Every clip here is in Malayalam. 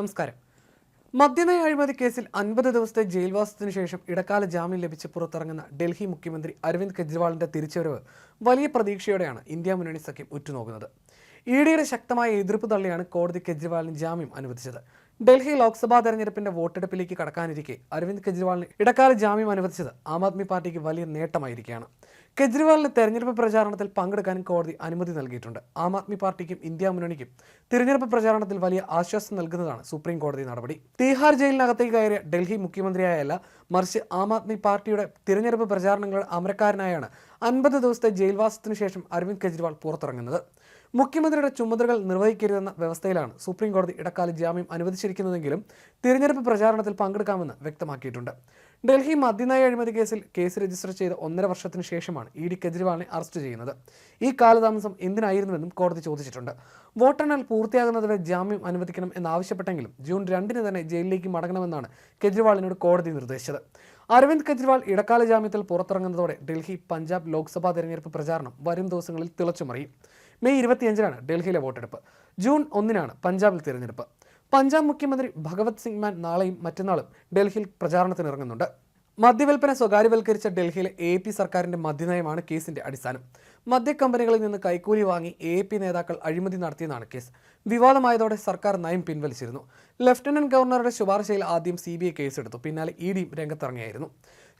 നമസ്കാരം. മദ്യനയ അഴിമതി കേസിൽ അൻപത് ദിവസത്തെ ജയിൽവാസത്തിനു ശേഷം ഇടക്കാല ജാമ്യം ലഭിച്ച് പുറത്തിറങ്ങുന്ന ഡൽഹി മുഖ്യമന്ത്രി അരവിന്ദ് കെജ്രിവാളിന്റെ തിരിച്ചുവരവ് വലിയ പ്രതീക്ഷയോടെയാണ് ഇന്ത്യ മുന്നണി സഖ്യം ഉറ്റുനോക്കുന്നത്. ഇ ഡിയുടെ ശക്തമായ എതിർപ്പ് തള്ളിയാണ് കോടതി കെജ്രിവാളിന് ജാമ്യം അനുവദിച്ചത്. ഡൽഹി ലോക്സഭാ തെരഞ്ഞെടുപ്പിന്റെ വോട്ടെടുപ്പിലേക്ക് കടക്കാനിരിക്കെ അരവിന്ദ് കെജ്രിവാളിന് ഇടക്കാല ജാമ്യം അനുവദിച്ചത് ആം ആദ്മി പാർട്ടിക്ക് വലിയ നേട്ടമായിരിക്കുകയാണ് കെജ്രിവാളിന് തെരഞ്ഞെടുപ്പ് പ്രചാരണത്തിൽ പങ്കെടുക്കാനും കോടതി അനുമതി നൽകിയിട്ടുണ്ട്. ആം ആദ്മി പാർട്ടിക്കും ഇന്ത്യ മുന്നണിക്കും തിരഞ്ഞെടുപ്പ് പ്രചാരണത്തിൽ വലിയ ആശ്വാസം നൽകുന്നതാണ് സുപ്രീം കോടതി നടപടി. തീഹാർ ജയിലിനകത്തേക്ക് കയറിയ ഡൽഹി മുഖ്യമന്ത്രിയായല്ല മറിച്ച് ആം ആദ്മി പാർട്ടിയുടെ തിരഞ്ഞെടുപ്പ് പ്രചാരണങ്ങളുടെ അമരക്കാരനായാണ് അൻപത് ദിവസത്തെ ജയിൽവാസത്തിനു ശേഷം അരവിന്ദ് കെജ്രിവാൾ പുറത്തിറങ്ങുന്നത്. മുഖ്യമന്ത്രിയുടെ ചുമതലകൾ നിർവഹിക്കരുതെന്ന വ്യവസ്ഥയിലാണ് സുപ്രീം കോടതി ഇടക്കാല ജാമ്യം അനുവദിച്ചിരിക്കുന്നതെങ്കിലും തിരഞ്ഞെടുപ്പ് പ്രചാരണത്തിൽ പങ്കെടുക്കാമെന്ന് വ്യക്തമാക്കിയിട്ടുണ്ട്. ഡൽഹി മദ്യനയ അഴിമതി കേസിൽ കേസ് രജിസ്റ്റർ ചെയ്ത ഒന്നര വർഷത്തിന് ശേഷമാണ് ഇ ഡി കെജ്രിവാളിനെ അറസ്റ്റ് ചെയ്യുന്നത്. ഈ കാലതാമസം എന്തിനായിരുന്നുവെന്നും കോടതി ചോദിച്ചിട്ടുണ്ട്. വോട്ടെണ്ണൽ പൂർത്തിയാകുന്നതുവരെ ജാമ്യം അനുവദിക്കണം എന്നാവശ്യപ്പെട്ടെങ്കിലും ജൂൺ രണ്ടിന് തന്നെ ജയിലിലേക്ക് മടങ്ങണമെന്നാണ് കെജ്രിവാളിനോട് കോടതി നിർദ്ദേശിച്ചത്. അരവിന്ദ് കെജ്രിവാൾ ഇടക്കാല ജാമ്യത്തിൽ പുറത്തിറങ്ങുന്നതോടെ ഡൽഹി പഞ്ചാബ് ലോക്സഭാ തെരഞ്ഞെടുപ്പ് പ്രചാരണം വരും ദിവസങ്ങളിൽ തിളച്ചുമറിയും. മെയ് ഇരുപത്തിയഞ്ചിനാണ് ഡൽഹിയിലെ വോട്ടെടുപ്പ്. ജൂൺ ഒന്നിനാണ് പഞ്ചാബിൽ തിരഞ്ഞെടുപ്പ്. പഞ്ചാബ് മുഖ്യമന്ത്രി ഭഗവത് സിംഗ് മാൻ നാളെയും മറ്റന്നാളും ഡൽഹിയിൽ പ്രചാരണത്തിന് ഇറങ്ങുന്നുണ്ട് മദ്യവിൽപ്പന സ്വകാര്യവൽക്കരിച്ച ഡൽഹിയിലെ എ പി സർക്കാരിന്റെ മദ്യനയമാണ് കേസിന്റെ അടിസ്ഥാനം. മദ്യക്കമ്പനികളിൽ നിന്ന് കൈക്കൂലി വാങ്ങി എ പി നേതാക്കൾ അഴിമതി നടത്തിയെന്നാണ് കേസ്. വിവാദമായതോടെ സർക്കാർ നയം പിൻവലിച്ചിരുന്നു. ലഫ്റ്റനന്റ് ഗവർണറുടെ ശുപാർശയിൽ ആദ്യം സി ബി ഐ കേസെടുത്തു. പിന്നാലെ ഇ ഡിയും രംഗത്തിറങ്ങിയായിരുന്നു.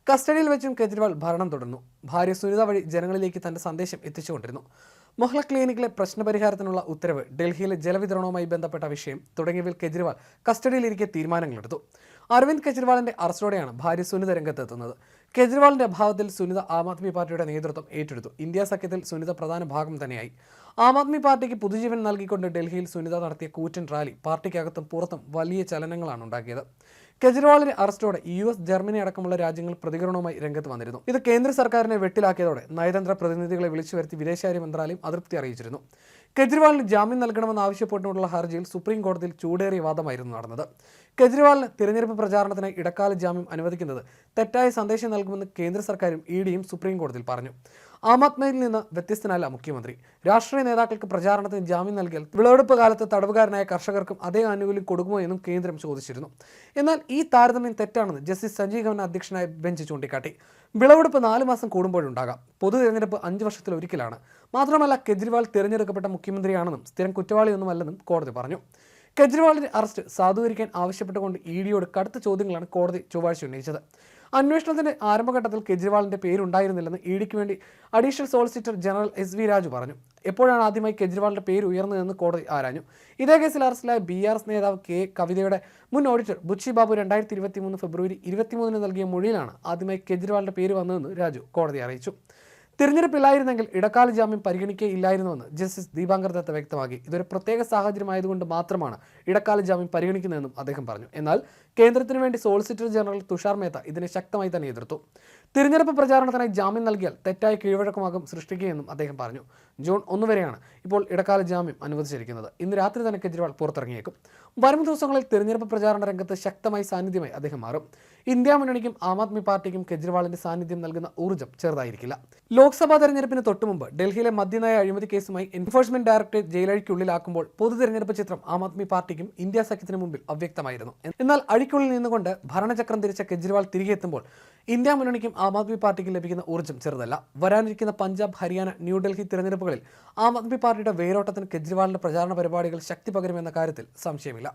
കസ്റ്റഡിയിൽ വെച്ചും കെജ്രിവാൾ ഭരണം തുടർന്നു. ഭാര്യ സുനിത വഴി ജനങ്ങളിലേക്ക് തന്റെ സന്ദേശം എത്തിച്ചുകൊണ്ടിരുന്നു. മൊഹ്ല ക്ലിനിക്കിലെ പ്രശ്നപരിഹാരത്തിനുള്ള ഉത്തരവ് ഡൽഹിയിലെ ജലവിതരണവുമായി ബന്ധപ്പെട്ട വിഷയം തുടങ്ങിയവയിൽ കെജ്രിവാൾ കസ്റ്റഡിയിലിരിക്കെ തീരുമാനങ്ങളെടുത്തു. അരവിന്ദ് കെജ്രിവാളിന്റെ അറസ്റ്റോടെയാണ് ഭാര്യ സുനിത രംഗത്തെത്തുന്നത്. കെജ്രിവാളിന്റെ അഭാവത്തിൽ സുനിത ആം ആദ്മി പാർട്ടിയുടെ നേതൃത്വം ഏറ്റെടുത്തു. ഇന്ത്യ സഖ്യത്തിൽ സുനിത പ്രധാന ഭാഗം തന്നെയായി. ആം ആദ്മി പാർട്ടിക്ക് പുതുജീവൻ നൽകിക്കൊണ്ട് ഡൽഹിയിൽ സുനിത നടത്തിയ കൂറ്റൻ റാലി പാർട്ടിക്കകത്തും പുറത്തും വലിയ ചലനങ്ങളാണ് ഉണ്ടാക്കിയത് കെജ്രിവാളിന്റെ അറസ്റ്റോടെ യു എസ് ജർമ്മനി അടക്കമുള്ള രാജ്യങ്ങൾ പ്രതികരണവുമായി രംഗത്ത് വന്നിരുന്നു. ഇത് കേന്ദ്ര സർക്കാരിനെ വെട്ടിലാക്കിയതോടെ നയതന്ത്ര പ്രതിനിധികളെ വിളിച്ചു വരുത്തി വിദേശകാര്യ മന്ത്രാലയം അതൃപ്തി അറിയിച്ചിരുന്നു. കെജ്രിവാളിന് ജാമ്യം നൽകണമെന്ന് ആവശ്യപ്പെട്ടുകൊണ്ടുള്ള ഹർജിയിൽ സുപ്രീം കോടതിയിൽ ചൂടേറിയ വാദമായിരുന്നു നടന്നത്. കെജ്രിവാളിന് തിരഞ്ഞെടുപ്പ് പ്രചാരണത്തിനായി ഇടക്കാല ജാമ്യം അനുവദിക്കുന്നത് തെറ്റായ സന്ദേശം നൽകുമെന്ന് കേന്ദ്ര സർക്കാരും ഇ ഡിയും സുപ്രീം കോടതിയിൽ പറഞ്ഞു. ആം ആദ്മിയിൽ നിന്ന് വ്യത്യസ്തനല്ല മുഖ്യമന്ത്രി. രാഷ്ട്രീയ നേതാക്കൾക്ക് പ്രചാരണത്തിന് ജാമ്യം നൽകിയാൽ വിളവെടുപ്പ് കാലത്ത് തടവുകാരനായ കർഷകർക്കും അതേ ആനുകൂല്യം കൊടുക്കുമോ എന്നും കേന്ദ്രം ചോദിച്ചിരുന്നു. എന്നാൽ ഈ താരതമ്യം തെറ്റാണെന്ന് ജസ്റ്റിസ് സഞ്ജീവ് ഖന്ന അധ്യക്ഷനായ ബെഞ്ച് ചൂണ്ടിക്കാട്ടി. വിളവെടുപ്പ് നാല് മാസം കൂടുമ്പോഴുണ്ടാകാം. പൊതു തിരഞ്ഞെടുപ്പ് അഞ്ച് വർഷത്തിൽ ഒരിക്കലാണ്. മാത്രമല്ല കെജ്രിവാൾ തിരഞ്ഞെടുക്കപ്പെട്ട മുഖ്യമന്ത്രിയാണെന്നും സ്ഥിരം കുറ്റവാളിയൊന്നുമല്ലെന്നും കോടതി പറഞ്ഞു. കെജ്രിവാളിന്റെ അറസ്റ്റ്. സാധൂകരിക്കാൻ ആവശ്യപ്പെട്ടുകൊണ്ട് ഇ ഡിയോട് കടുത്ത ചോദ്യങ്ങളാണ് കോടതി ചൊവ്വാഴ്ച ഉന്നയിച്ചത്. അന്വേഷണത്തിന്റെ ആരംഭഘട്ടത്തിൽ കെജ്രിവാളിന്റെ പേരുണ്ടായിരുന്നില്ലെന്ന് ഇ ഡിക്ക് വേണ്ടി additional solicitor general S V Raju പറഞ്ഞു. എപ്പോഴാണ് ആദ്യമായി കെജ്രിവാളിന്റെ പേര് ഉയർന്നതെന്ന് കോടതി ആരാഞ്ഞു. ഇതേ കേസിൽ അറസ്റ്റിലായ ബി ആർ എസ് നേതാവ് കെ കവിതയുടെ മുൻ ഓഡിറ്റർ ബുച്ചി ബാബു രണ്ടായിരത്തി ഇരുപത്തി മൂന്ന് ഫെബ്രുവരി ഇരുപത്തിമൂന്നിന് നൽകിയ മൊഴിയിലാണ് ആദ്യമായി കെജ്രിവാളിന്റെ പേര് വന്നതെന്ന് രാജു കോടതി അറിയിച്ചു. തിരഞ്ഞെടുപ്പില്ലായിരുന്നെങ്കിൽ ഇടക്കാല ജാമ്യം പരിഗണിക്കുകയില്ലായിരുന്നുവെന്ന് ജസ്റ്റിസ് ദീപാങ്കർ ദത്ത വ്യക്തമാക്കി. ഇതൊരു പ്രത്യേക സാഹചര്യമായതുകൊണ്ട് മാത്രമാണ് ഇടക്കാല ജാമ്യം പരിഗണിക്കുന്നതെന്നും അദ്ദേഹം പറഞ്ഞു. എന്നാൽ കേന്ദ്രത്തിനു വേണ്ടി സോളിസിറ്റർ ജനറൽ തുഷാർ മേത്ത ഇതിനെ ശക്തമായി തന്നെ എതിർത്തു. തിരഞ്ഞെടുപ്പ് പ്രചാരണത്തിനായി ജാമ്യം നൽകിയാൽ തെറ്റായ കീഴ്വഴക്കമാകും സൃഷ്ടിക്കുകയെന്നും അദ്ദേഹം പറഞ്ഞു. ജൂൺ ഒന്ന് വരെയാണ് ഇപ്പോൾ ഇടക്കാല ജാമ്യം അനുവദിച്ചിരിക്കുന്നത്. ഇന്ന് രാത്രി തന്നെ കെജ്രിവാൾ പുറത്തിറങ്ങിയേക്കും. വരും ദിവസങ്ങളിൽ തിരഞ്ഞെടുപ്പ് പ്രചാരണ രംഗത്ത് ശക്തമായി സാന്നിധ്യമായി അദ്ദേഹം മാറും. ഇന്ത്യ മുന്നണിക്കും ആം ആദ്മി പാർട്ടിക്കും കെജ്രിവാളിന്റെ സാന്നിധ്യം നൽകുന്ന ഊർജം ചെറുതായിരിക്കില്ല. ലോക്സഭാ തെരഞ്ഞെടുപ്പിന് തൊട്ടുമുമ്പ് ഡൽഹിയിലെ മദ്യനയ അഴിമതി കേസുമായി എൻഫോഴ്സ്മെന്റ് ഡയറക്ടറേറ്റ് ജയിലഴിക്കുള്ളിലാക്കുമ്പോൾ പൊതു തെരഞ്ഞെടുപ്പ് ചിത്രം ആം ആദ്മി പാർട്ടിക്കും ഇന്ത്യ സഖ്യത്തിന് മുമ്പിൽ അവ്യക്തമായിരുന്നു. എന്നാൽ അഴിക്കുള്ളിൽ നിന്നുകൊണ്ട് ഭരണചക്രം തിരിച്ച കെജ്രിവാൾ തിരികെ എത്തുമ്പോൾ ഇന്ത്യ മുന്നണിക്കും ആം ആദ്മി പാർട്ടിക്കും ലഭിക്കുന്ന ഊർജം ചെറുതല്ല. വരാനിരിക്കുന്ന പഞ്ചാബ് ഹരിയാന ന്യൂഡൽഹി തിരഞ്ഞെടുപ്പുകളിൽ ആം ആദ്മി പാർട്ടിയുടെ വേരോട്ടത്തിന് കെജ്രിവാളിന്റെ പ്രചാരണ പരിപാടികൾ ശക്തി പകരുമെന്ന കാര്യത്തിൽ സംശയമില്ല.